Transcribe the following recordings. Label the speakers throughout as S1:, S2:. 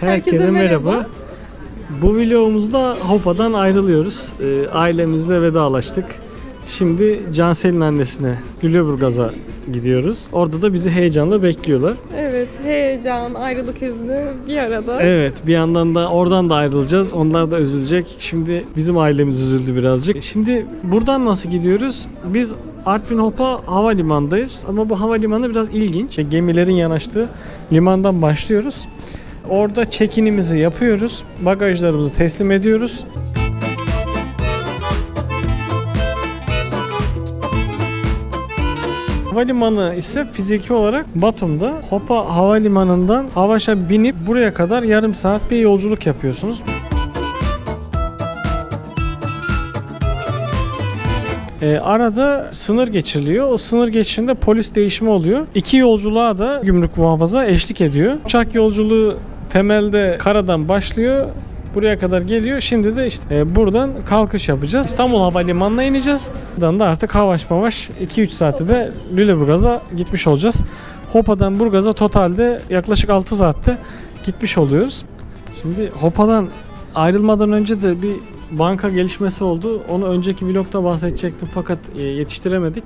S1: Herkese,
S2: Herkese
S1: merhaba.
S2: merhaba.
S1: Bu vlogumuzda Hopa'dan ayrılıyoruz. Ee, ailemizle vedalaştık. Şimdi Cansel'in annesine Lüleburgaz'a gidiyoruz. Orada da bizi heyecanla bekliyorlar.
S2: Evet, heyecan, ayrılık hüznü bir arada.
S1: Evet bir yandan da oradan da ayrılacağız. Onlar da üzülecek. Şimdi bizim ailemiz üzüldü birazcık. Şimdi buradan nasıl gidiyoruz? Biz Artvin Hopa havalimanındayız. Ama bu havalimanı biraz ilginç. İşte Gemilerin yanaştığı limandan başlıyoruz. Orada check-in'imizi yapıyoruz. Bagajlarımızı teslim ediyoruz. Havalimanı ise fiziki olarak Batum'da. Hopa Havalimanı'ndan Havaş'a binip buraya kadar yarım saat bir yolculuk yapıyorsunuz. Ee, arada sınır geçiriliyor. O sınır geçişinde polis değişimi oluyor. İki yolculuğa da gümrük muhafaza eşlik ediyor. Uçak yolculuğu temelde karadan başlıyor. Buraya kadar geliyor. Şimdi de işte e, buradan kalkış yapacağız. İstanbul Havalimanı'na ineceğiz. Buradan da artık havaş mavaş 2-3 saati de Lüleburgaz'a gitmiş olacağız. Hopa'dan Burgaz'a totalde yaklaşık 6 saatte gitmiş oluyoruz. Şimdi Hopa'dan ayrılmadan önce de bir banka gelişmesi oldu. Onu önceki vlogda bahsedecektim fakat e, yetiştiremedik.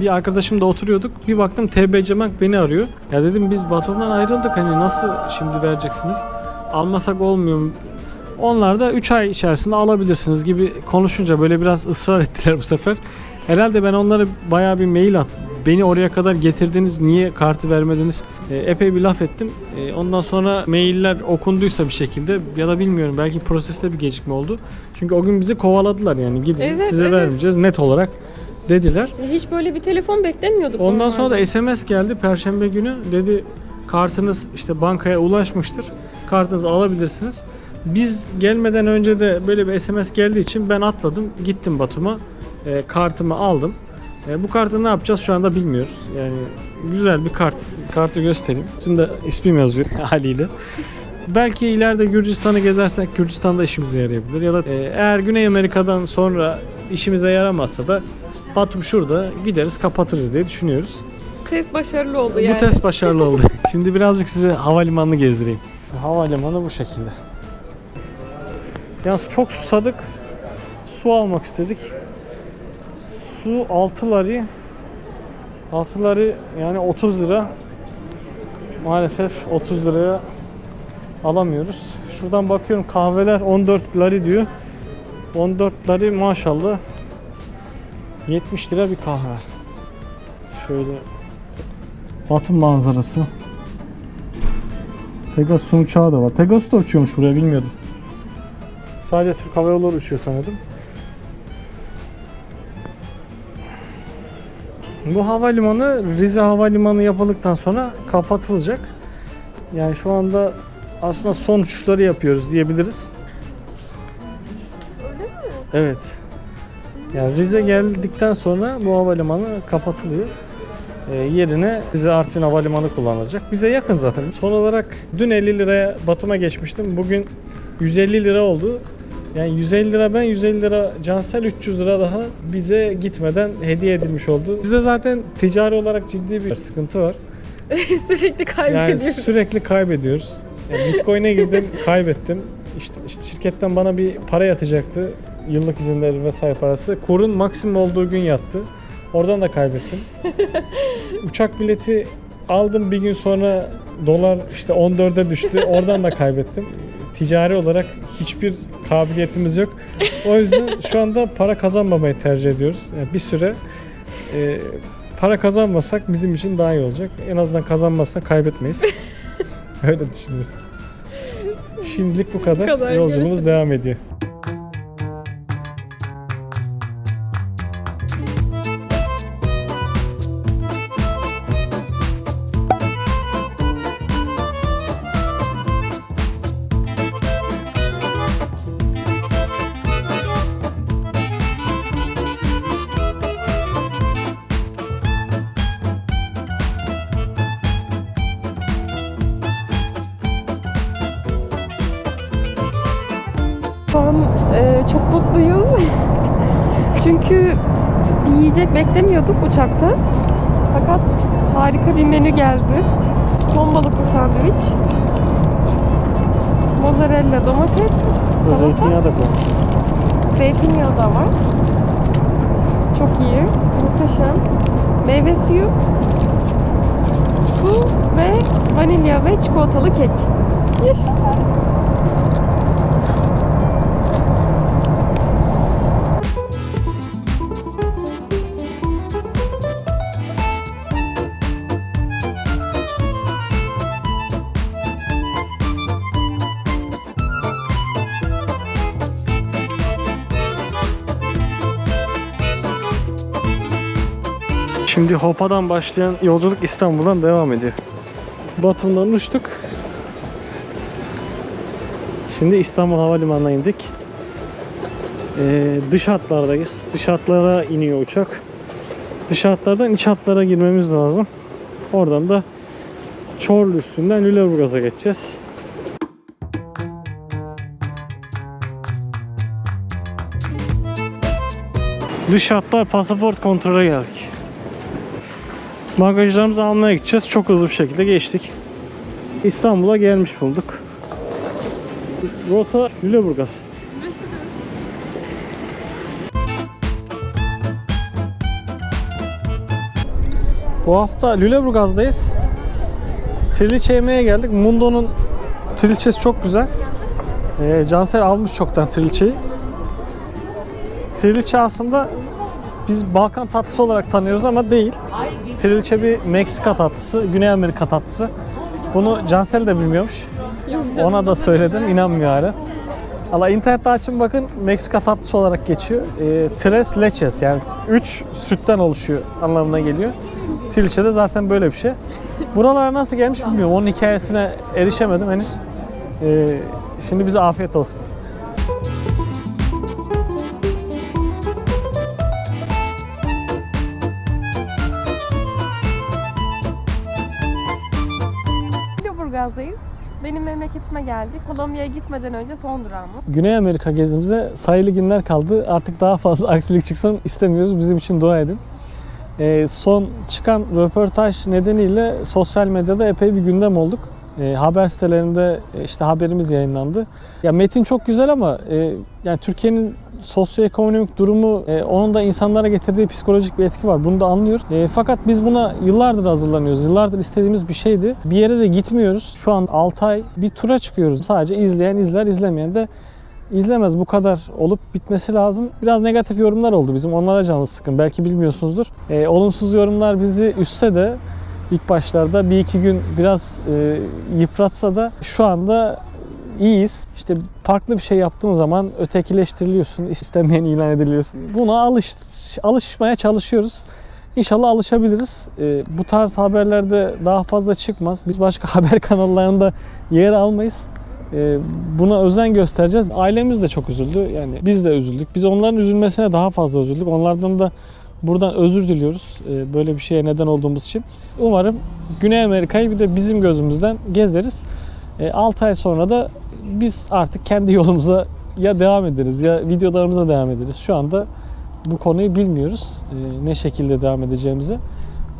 S1: Bir arkadaşımla oturuyorduk. Bir baktım TBC Bank beni arıyor. Ya dedim biz Batum'dan ayrıldık hani nasıl şimdi vereceksiniz? Almasak olmuyor mu? Onlar da 3 ay içerisinde alabilirsiniz gibi konuşunca böyle biraz ısrar ettiler bu sefer. Herhalde ben onlara bayağı bir mail at. Beni oraya kadar getirdiniz, niye kartı vermediniz? E, epey bir laf ettim. E, ondan sonra mailler okunduysa bir şekilde ya da bilmiyorum belki proseste bir gecikme oldu. Çünkü o gün bizi kovaladılar yani gidin
S2: Evet,
S1: size
S2: evet.
S1: vermeyeceğiz net olarak dediler.
S2: Hiç böyle bir telefon beklemiyorduk.
S1: Ondan
S2: normalde.
S1: sonra da SMS geldi perşembe günü. Dedi kartınız işte bankaya ulaşmıştır. Kartınızı alabilirsiniz. Biz gelmeden önce de böyle bir SMS geldiği için ben atladım. Gittim Batum'a. E, kartımı aldım. E, bu kartı ne yapacağız şu anda bilmiyoruz. Yani güzel bir kart. Kartı göstereyim. Üstünde ismim yazıyor haliyle. Belki ileride Gürcistan'ı gezersek Gürcistan'da işimize yarayabilir. Ya da e, eğer Güney Amerika'dan sonra işimize yaramazsa da Batum şurada gideriz kapatırız diye düşünüyoruz.
S2: Test başarılı oldu yani.
S1: Bu test başarılı oldu. Şimdi birazcık size havalimanını gezdireyim. Havalimanı bu şekilde. Yalnız çok susadık. Su almak istedik. Su 6 lari. 6 lari yani 30 lira. Maalesef 30 liraya alamıyoruz. Şuradan bakıyorum kahveler 14 lari diyor. 14 lari maşallah 70 lira bir kahve. Şöyle Batum manzarası. Pegasus'un uçağı da var. Pegasus da uçuyormuş buraya bilmiyordum. Sadece Türk Hava Yolları uçuyor sanıyordum. Bu havalimanı Rize Havalimanı yapıldıktan sonra kapatılacak. Yani şu anda aslında son uçuşları yapıyoruz diyebiliriz.
S2: Öyle mi?
S1: Evet. Yani Rize geldikten sonra bu havalimanı kapatılıyor. Ee, yerine Rize Artvin Havalimanı kullanılacak. Bize yakın zaten. Son olarak dün 50 liraya Batum'a geçmiştim. Bugün 150 lira oldu. Yani 150 lira ben 150 lira Cansel 300 lira daha bize gitmeden hediye edilmiş oldu. Bizde zaten ticari olarak ciddi bir sıkıntı var.
S2: Sürekli
S1: Yani
S2: kaybediyoruz.
S1: sürekli kaybediyoruz. Yani Bitcoin'e girdim, kaybettim. İşte, işte şirketten bana bir para yatacaktı. Yıllık izinleri vesaire parası. Kurun maksimum olduğu gün yattı. Oradan da kaybettim. Uçak bileti aldım bir gün sonra dolar işte 14'e düştü. Oradan da kaybettim. Ticari olarak hiçbir kabiliyetimiz yok. O yüzden şu anda para kazanmamayı tercih ediyoruz. Yani bir süre e, para kazanmasak bizim için daha iyi olacak. En azından kazanmazsak kaybetmeyiz. Öyle düşünüyoruz. Şimdilik bu kadar.
S2: Bu kadar,
S1: Yolculuğumuz
S2: görüşürüz.
S1: devam ediyor.
S2: Çünkü bir yiyecek beklemiyorduk uçakta. Fakat harika bir menü geldi. Ton balıklı sandviç. mozzarella, domates, salata,
S1: Zeytinyağı da koy.
S2: zeytinyağı da var. Çok iyi. Muhteşem. Meyve suyu, su ve vanilya ve çikolatalı kek. Yaşasın.
S1: Şimdi Hopa'dan başlayan yolculuk İstanbul'dan devam ediyor. Batum'dan uçtuk. Şimdi İstanbul Havalimanı'na indik. Ee, dış hatlardayız. Dış hatlara iniyor uçak. Dış hatlardan iç hatlara girmemiz lazım. Oradan da Çorlu üstünden Lüleburgaz'a geçeceğiz. Dış hatlar pasaport kontrole geldik. Bagajlarımızı almaya gideceğiz. Çok hızlı bir şekilde geçtik. İstanbul'a gelmiş bulduk. Rota Lüleburgaz. Bu hafta Lüleburgaz'dayız. Triliçe yemeye geldik. Mundo'nun trilçesi çok güzel. Ee, Cansel almış çoktan trilçeyi. Triliçe aslında biz Balkan tatlısı olarak tanıyoruz ama değil. Triliçe bir Meksika tatlısı, Güney Amerika tatlısı. Bunu Cansel de bilmiyormuş. Ona da söyledim, inanmıyor hala. Allah internette açın bakın Meksika tatlısı olarak geçiyor. E, tres leches yani 3 sütten oluşuyor anlamına geliyor. Trilce de zaten böyle bir şey. Buralara nasıl gelmiş bilmiyorum. Onun hikayesine erişemedim henüz. E, şimdi bize afiyet olsun.
S2: Memleketime geldik. Kolombiya'ya gitmeden önce son durağımız.
S1: Güney Amerika gezimize sayılı günler kaldı. Artık daha fazla aksilik çıksın istemiyoruz. Bizim için dua edin. Ee, son çıkan röportaj nedeniyle sosyal medyada epey bir gündem olduk. Ee, haber sitelerinde e, işte haberimiz yayınlandı. Ya metin çok güzel ama e, yani Türkiye'nin sosyoekonomik durumu e, onun da insanlara getirdiği psikolojik bir etki var. Bunu da anlıyoruz. E, fakat biz buna yıllardır hazırlanıyoruz. Yıllardır istediğimiz bir şeydi. Bir yere de gitmiyoruz. Şu an 6 ay bir tura çıkıyoruz. Sadece izleyen izler, izlemeyen de izlemez. Bu kadar olup bitmesi lazım. Biraz negatif yorumlar oldu bizim. Onlara canı sıkın. Belki bilmiyorsunuzdur. E, olumsuz yorumlar bizi üstse de ilk başlarda bir iki gün biraz e, yıpratsa da şu anda iyiyiz. İşte farklı bir şey yaptığın zaman ötekileştiriliyorsun, istemeyen ilan ediliyorsun. Buna alış, alışmaya çalışıyoruz. İnşallah alışabiliriz. E, bu tarz haberlerde daha fazla çıkmaz. Biz başka haber kanallarında yer almayız. E, buna özen göstereceğiz. Ailemiz de çok üzüldü. Yani biz de üzüldük. Biz onların üzülmesine daha fazla üzüldük. Onlardan da buradan özür diliyoruz. e, böyle bir şeye neden olduğumuz için. Umarım Güney Amerika'yı bir de bizim gözümüzden gezeriz. 6 ay sonra da biz artık kendi yolumuza ya devam ederiz ya videolarımıza devam ederiz. Şu anda bu konuyu bilmiyoruz. e, ne şekilde devam edeceğimizi.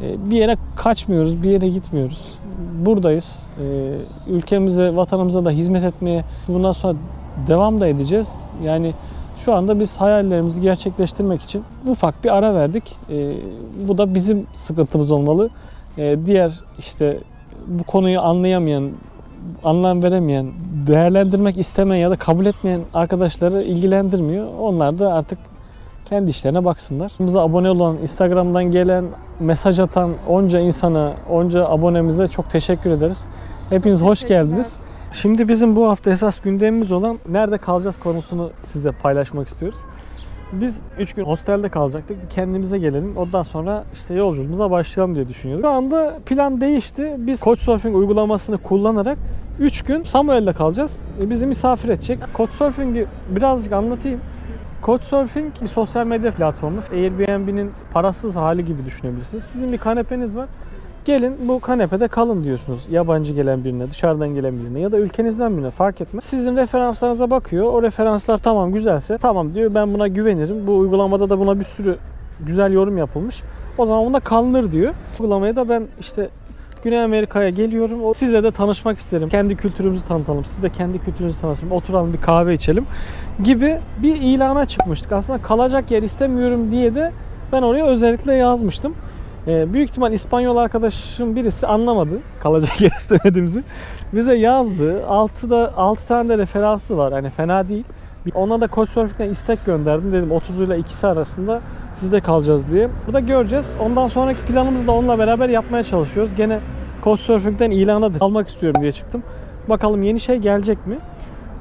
S1: E, bir yere kaçmıyoruz, bir yere gitmiyoruz. Buradayız. E, ülkemize, vatanımıza da hizmet etmeye bundan sonra devam da edeceğiz. Yani şu anda biz hayallerimizi gerçekleştirmek için ufak bir ara verdik. E, bu da bizim sıkıntımız olmalı. E, diğer işte bu konuyu anlayamayan, anlam veremeyen, değerlendirmek istemeyen ya da kabul etmeyen arkadaşları ilgilendirmiyor. Onlar da artık kendi işlerine baksınlar. Bize abone olan, Instagram'dan gelen, mesaj atan onca insana, onca abonemize çok teşekkür ederiz. Hepiniz hoş geldiniz. Şimdi bizim bu hafta esas gündemimiz olan nerede kalacağız konusunu size paylaşmak istiyoruz. Biz 3 gün hostelde kalacaktık. Kendimize gelelim. Ondan sonra işte yolculuğumuza başlayalım diye düşünüyorduk. Şu anda plan değişti. Biz Couchsurfing uygulamasını kullanarak 3 gün Samuel'de kalacağız. E, Bizi misafir edecek. Couchsurfing'i birazcık anlatayım. Couchsurfing bir sosyal medya platformu. Airbnb'nin parasız hali gibi düşünebilirsiniz. Sizin bir kanepeniz var. Gelin bu kanepede kalın diyorsunuz. Yabancı gelen birine, dışarıdan gelen birine ya da ülkenizden birine fark etmez. Sizin referanslarınıza bakıyor. O referanslar tamam güzelse tamam diyor ben buna güvenirim. Bu uygulamada da buna bir sürü güzel yorum yapılmış. O zaman bunda kalınır diyor. Uygulamaya da ben işte Güney Amerika'ya geliyorum. Sizle de tanışmak isterim. Kendi kültürümüzü tanıtalım. Siz de kendi kültürünüzü tanıtalım. Oturalım bir kahve içelim gibi bir ilana çıkmıştık. Aslında kalacak yer istemiyorum diye de ben oraya özellikle yazmıştım. Ee, büyük ihtimal İspanyol arkadaşım birisi anlamadı kalacak yer istemediğimizi. Bize yazdı. 6'da 6 tane de referansı var. Hani fena değil. Ona da Couchsurfing'den istek gönderdim. Dedim 30 ile ikisi arasında sizde kalacağız diye. Burada göreceğiz. Ondan sonraki planımızı da onunla beraber yapmaya çalışıyoruz. Gene Couchsurfing'den ilana da almak istiyorum diye çıktım. Bakalım yeni şey gelecek mi?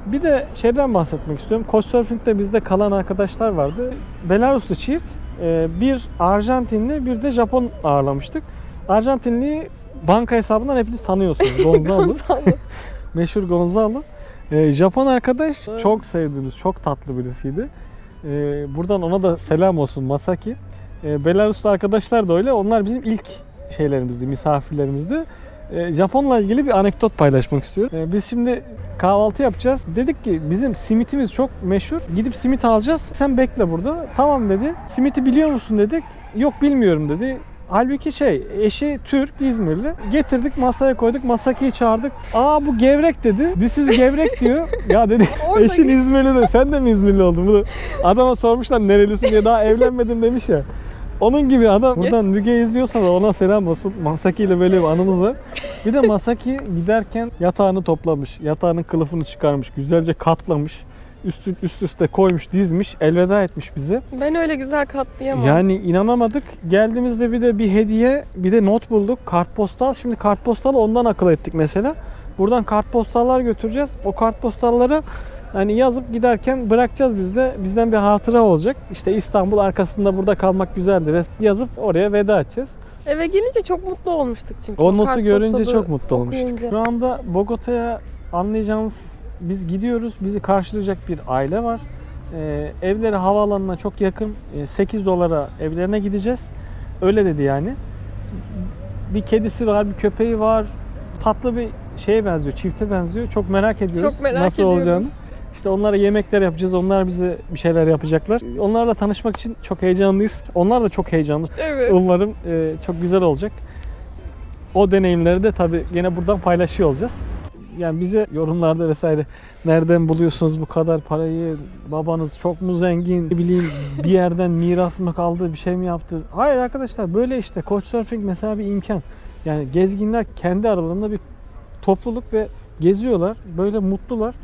S1: Bir de şeyden bahsetmek istiyorum. Couchsurfing'de bizde kalan arkadaşlar vardı. Belaruslu çift, e, bir Arjantinli bir de Japon ağırlamıştık. Arjantinliyi banka hesabından hepiniz tanıyorsunuz. Gonzalo. Meşhur Gonzalo. Ee, Japon arkadaş çok sevdiğimiz, çok tatlı birisiydi. Ee, buradan ona da selam olsun Masaki. Ee, Belaruslu arkadaşlar da öyle. Onlar bizim ilk şeylerimizdi, misafirlerimizdi. Ee, Japonla ilgili bir anekdot paylaşmak istiyorum. Ee, biz şimdi kahvaltı yapacağız. Dedik ki bizim simitimiz çok meşhur. Gidip simit alacağız. Sen bekle burada. Tamam dedi. Simiti biliyor musun dedik. Yok bilmiyorum dedi. Halbuki şey eşi Türk İzmirli. Getirdik masaya koyduk. Masaki'yi çağırdık. Aa bu gevrek dedi. This is gevrek diyor. ya dedi eşin İzmirli de sen de mi İzmirli oldun? Bu da adama sormuşlar nerelisin diye daha evlenmedin demiş ya. Onun gibi adam buradan Müge izliyorsa da ona selam olsun. Masaki ile böyle bir anımız var. Bir de Masaki giderken yatağını toplamış. Yatağının kılıfını çıkarmış. Güzelce katlamış. Üst, üst üste koymuş, dizmiş, elveda etmiş bize.
S2: Ben öyle güzel katlayamam.
S1: Yani inanamadık. Geldiğimizde bir de bir hediye, bir de not bulduk. Kartpostal. Şimdi kartpostalı ondan akıl ettik mesela. Buradan kartpostallar götüreceğiz. O kartpostalları hani yazıp giderken bırakacağız biz de. Bizden bir hatıra olacak. İşte İstanbul arkasında burada kalmak güzeldi. Yazıp oraya veda edeceğiz.
S2: Eve gelince çok mutlu olmuştuk çünkü.
S1: O notu görünce çok mutlu olmuştuk.
S2: okuyunca.
S1: Şu anda Bogota'ya anlayacağınız biz gidiyoruz. Bizi karşılayacak bir aile var. Ee, evleri havaalanına çok yakın. Ee, 8 dolara evlerine gideceğiz. Öyle dedi yani. Bir kedisi var, bir köpeği var. Tatlı bir şeye benziyor, çifte benziyor. Çok merak ediyoruz
S2: Çok merak
S1: nasıl
S2: ediyoruz.
S1: olacağını. İşte onlara yemekler yapacağız. Onlar bize bir şeyler yapacaklar. Onlarla tanışmak için çok heyecanlıyız. Onlar da çok heyecanlı.
S2: Evet.
S1: Umarım e, çok güzel olacak. O deneyimleri de tabii yine buradan paylaşıyor olacağız. Yani bize yorumlarda vesaire nereden buluyorsunuz bu kadar parayı? Babanız çok mu zengin? Ne bileyim bir yerden miras mı kaldı? Bir şey mi yaptı? Hayır arkadaşlar böyle işte Couchsurfing mesela bir imkan. Yani gezginler kendi aralarında bir topluluk ve geziyorlar. Böyle mutlular.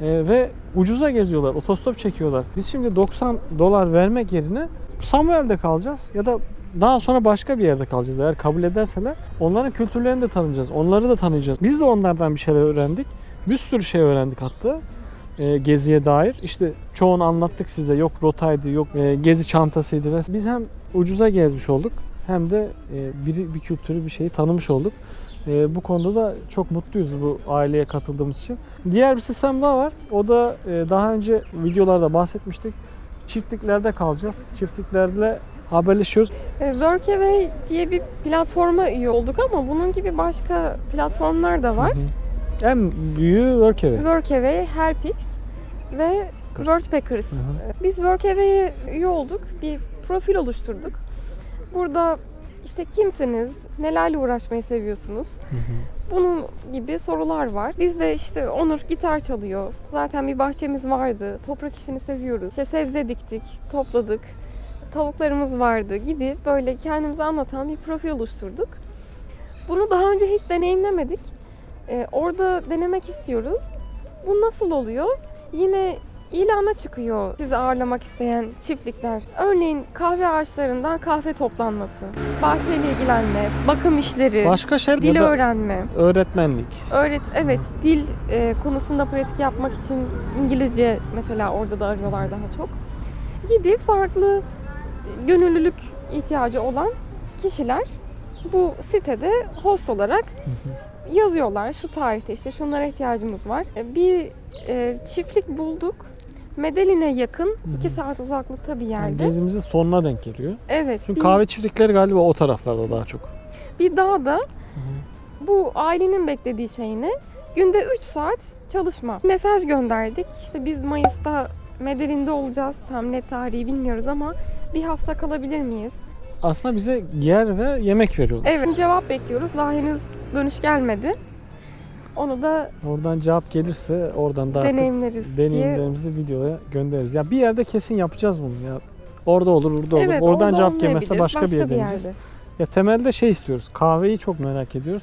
S1: E, ve ucuza geziyorlar. Otostop çekiyorlar. Biz şimdi 90 dolar vermek yerine Samuel'de kalacağız ya da daha sonra başka bir yerde kalacağız eğer kabul ederseler. Onların kültürlerini de tanıyacağız. Onları da tanıyacağız. Biz de onlardan bir şeyler öğrendik. Bir sürü şey öğrendik hatta. e, geziye dair. İşte çoğunu anlattık size. Yok rotaydı, yok e, gezi çantasıydı. ve Biz hem ucuza gezmiş olduk hem de e, bir, bir kültürü, bir şeyi tanımış olduk. E, bu konuda da çok mutluyuz bu aileye katıldığımız için. Diğer bir sistem daha var. O da e, daha önce videolarda bahsetmiştik. Çiftliklerde kalacağız. Çiftliklerle haberleşiyoruz.
S2: E, Workaway diye bir platforma üye olduk ama bunun gibi başka platformlar da var.
S1: Hı hı. En büyüğü Workaway.
S2: Workaway, Helpix ve Worldpackers. Biz Workaway'e üye olduk. Bir profil oluşturduk. Burada işte kimsiniz, nelerle uğraşmayı seviyorsunuz?
S1: Hı hı.
S2: Bunun gibi sorular var. Biz de işte Onur gitar çalıyor. Zaten bir bahçemiz vardı. Toprak işini seviyoruz. İşte sebze diktik, topladık. Tavuklarımız vardı gibi böyle kendimizi anlatan bir profil oluşturduk. Bunu daha önce hiç deneyimlemedik. Ee, orada denemek istiyoruz. Bu nasıl oluyor? Yine ilana çıkıyor sizi ağırlamak isteyen çiftlikler. Örneğin kahve ağaçlarından kahve toplanması, bahçeyle ilgilenme, bakım işleri,
S1: Başka şey
S2: dil öğrenme.
S1: öğretmenlik.
S2: Öğret, evet dil e, konusunda pratik yapmak için İngilizce mesela orada da arıyorlar daha çok. Gibi farklı gönüllülük ihtiyacı olan kişiler bu sitede host olarak yazıyorlar. Şu tarihte işte şunlara ihtiyacımız var. E, Bir e, çiftlik bulduk. Medellin'e yakın, iki saat uzaklıkta bir
S1: Yani
S2: yerde.
S1: gezimizin sonuna denk geliyor.
S2: Evet,
S1: Çünkü
S2: bir,
S1: kahve çiftlikleri galiba o taraflarda daha çok.
S2: bir dağda bu ailenin beklediği şey ne? Günde 3 saat çalışma. Mesaj gönderdik. İşte biz Mayıs'ta Medellin'de olacağız. Tam net tarihi bilmiyoruz ama bir hafta kalabilir miyiz?
S1: aslında bize yer ve yemek veriyorlar.
S2: Evet cevap bekliyoruz. Daha henüz dönüş gelmedi. Onu da
S1: Oradan cevap gelirse oradan da artık
S2: deneyimleriz
S1: deneyimlerimizi videoya göndeririz. Ya bir yerde kesin yapacağız bunu ya. Orada olur, burada olur.
S2: Evet,
S1: Oradan
S2: orada
S1: cevap gelmezse
S2: olmayabilir,
S1: başka, bir
S2: yerde.
S1: Ya temelde şey istiyoruz. Kahveyi çok merak ediyoruz.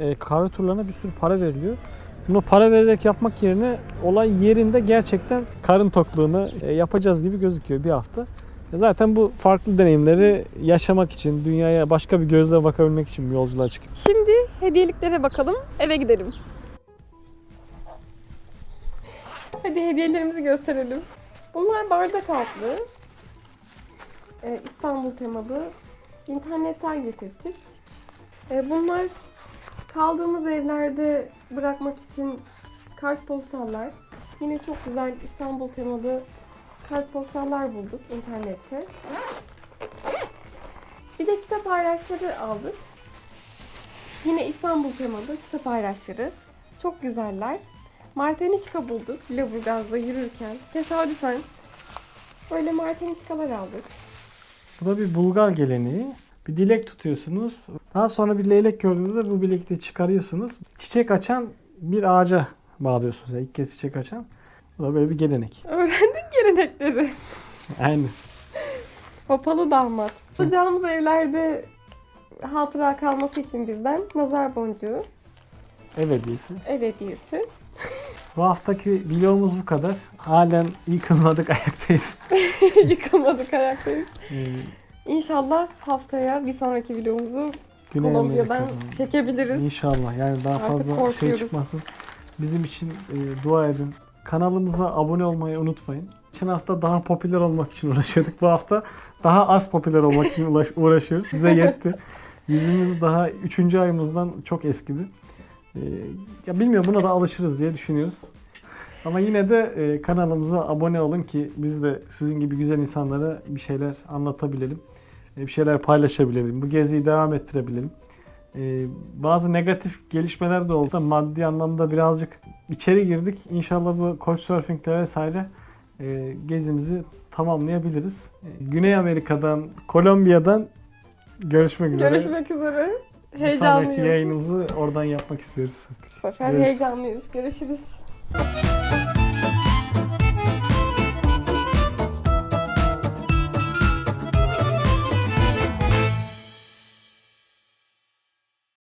S1: Ee, kahve turlarına bir sürü para veriliyor. Bunu para vererek yapmak yerine olay yerinde gerçekten karın tokluğunu e, yapacağız gibi gözüküyor bir hafta. E, Zaten bu farklı deneyimleri yaşamak için, dünyaya başka bir gözle bakabilmek için bir yolculuğa çıkıyor.
S2: Şimdi hediyeliklere bakalım. Eve gidelim. Hadi hediyelerimizi gösterelim. Bunlar bardak altlı. Ee, İstanbul temalı. İnternetten getirdik. Ee, bunlar kaldığımız evlerde bırakmak için kartpostallar. Yine çok güzel İstanbul temalı kartpostallar bulduk internette. Bir de kitap ayraçları aldık. Yine İstanbul temalı kitap ayraçları. Çok güzeller. Marteniçka bulduk Lüleburgaz'da yürürken. Tesadüfen böyle marteniçkalar aldık.
S1: Bu da bir Bulgar geleneği. Bir dilek tutuyorsunuz. Daha sonra bir leylek gördüğünüzde bu bilekliği çıkarıyorsunuz. Çiçek açan bir ağaca bağlıyorsunuz. Yani ilk kez çiçek açan. Bu da böyle bir gelenek.
S2: Öğrendik gelenekleri.
S1: Aynen.
S2: Hopalı damat. Tutacağımız evlerde hatıra kalması için bizden nazar boncuğu,
S1: Ev hediyesi.
S2: ev hediyesi.
S1: Bu haftaki vlogumuz bu kadar. Halen yıkılmadık ayaktayız.
S2: Yıkılmadık ayaktayız.
S1: Ee,
S2: İnşallah haftaya bir sonraki vlogumuzu
S1: Güney
S2: Kolombiya'dan
S1: Amerika'dan.
S2: çekebiliriz.
S1: İnşallah yani daha
S2: Artık
S1: fazla şey
S2: korkuyoruz.
S1: çıkmasın. Bizim için e, dua edin. Kanalımıza abone olmayı unutmayın. Geçen hafta daha popüler olmak için uğraşıyorduk. Bu hafta daha az popüler olmak için uğraşıyoruz. Size yetti. Yüzümüz daha 3. ayımızdan çok eskidi. E, ya bilmiyorum buna da alışırız diye düşünüyoruz. Ama yine de e, kanalımıza abone olun ki biz de sizin gibi güzel insanlara bir şeyler anlatabilelim. E, bir şeyler paylaşabilelim. Bu geziyi devam ettirebilelim. Ee, bazı negatif gelişmeler de oldu. Maddi anlamda birazcık içeri girdik. İnşallah bu Couchsurfing'le vesaire e, gezimizi tamamlayabiliriz. E, Güney Amerika'dan, Kolombiya'dan görüşmek üzere.
S2: Görüşmek üzere.
S1: Bir sonraki
S2: Heyecanlıyız.
S1: yayınımızı oradan yapmak istiyoruz.
S2: Bu sefer
S1: Görüşürüz.
S2: heyecanlıyız. Görüşürüz.